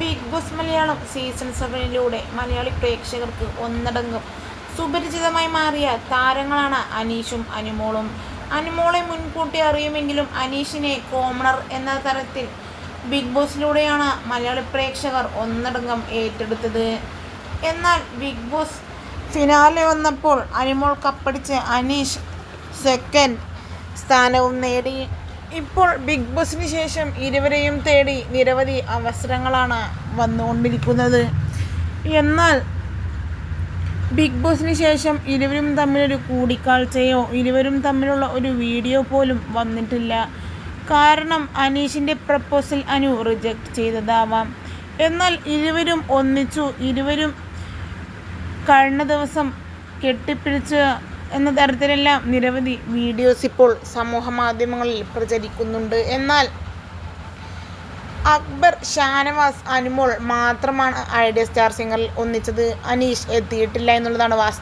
Big Boss Malayalam season സെവനിലൂടെ മലയാളി പ്രേക്ഷകർക്ക് ഒന്നടങ്കം സുപരിചിതമായി മാറിയ താരങ്ങളാണ് അനീഷും അനുമോളും. അനുമോളെ മുൻകൂട്ടി അറിയുമെങ്കിലും അനീഷിനെ കോമണർ എന്ന തരത്തിൽ ബിഗ് ബോസിലൂടെയാണ് മലയാളി പ്രേക്ഷകർ ഒന്നടങ്കം ഏറ്റെടുത്തത്. എന്നാൽ ബിഗ് ബോസ് ഫിനാലെ വന്നപ്പോൾ അനുമോൾ കപ്പടിച്ച് അനീഷ് സെക്കൻഡ് സ്ഥാനവും നേടി ഇപ്പോൾ ബിഗ് ബോസിന് ശേഷം ഇരുവരെയും തേടി നിരവധി അവസരങ്ങളാണ് വന്നുകൊണ്ടിരിക്കുന്നത്. എന്നാൽ ബിഗ് ബോസിന് ശേഷം ഇരുവരും തമ്മിലൊരു കൂടിക്കാഴ്ചയോ ഇരുവരും തമ്മിലുള്ള ഒരു വീഡിയോ പോലും വന്നിട്ടില്ല. കാരണം അനീഷിന്റെ പ്രപ്പോസൽ അനു റിജക്റ്റ് ചെയ്തതാവാം. എന്നാൽ ഇരുവരും ഒന്നിച്ചു ഇരുവരും കഴിഞ്ഞ ദിവസം കെട്ടിപ്പിടിച്ച് എന്ന തരത്തിലെല്ലാം നിരവധി വീഡിയോസ് ഇപ്പോൾ സമൂഹ മാധ്യമങ്ങളിൽ പ്രചരിക്കുന്നുണ്ട്. എന്നാൽ അക്ബർ ഷാനവാസ് അനുമോൾ മാത്രമാണ് ഐഡിയ സ്റ്റാർ സിംഗറിൽ ഒന്നിച്ചത്. അനീഷ് എത്തിയിട്ടില്ല എന്നുള്ളതാണ് വാസ്തവം.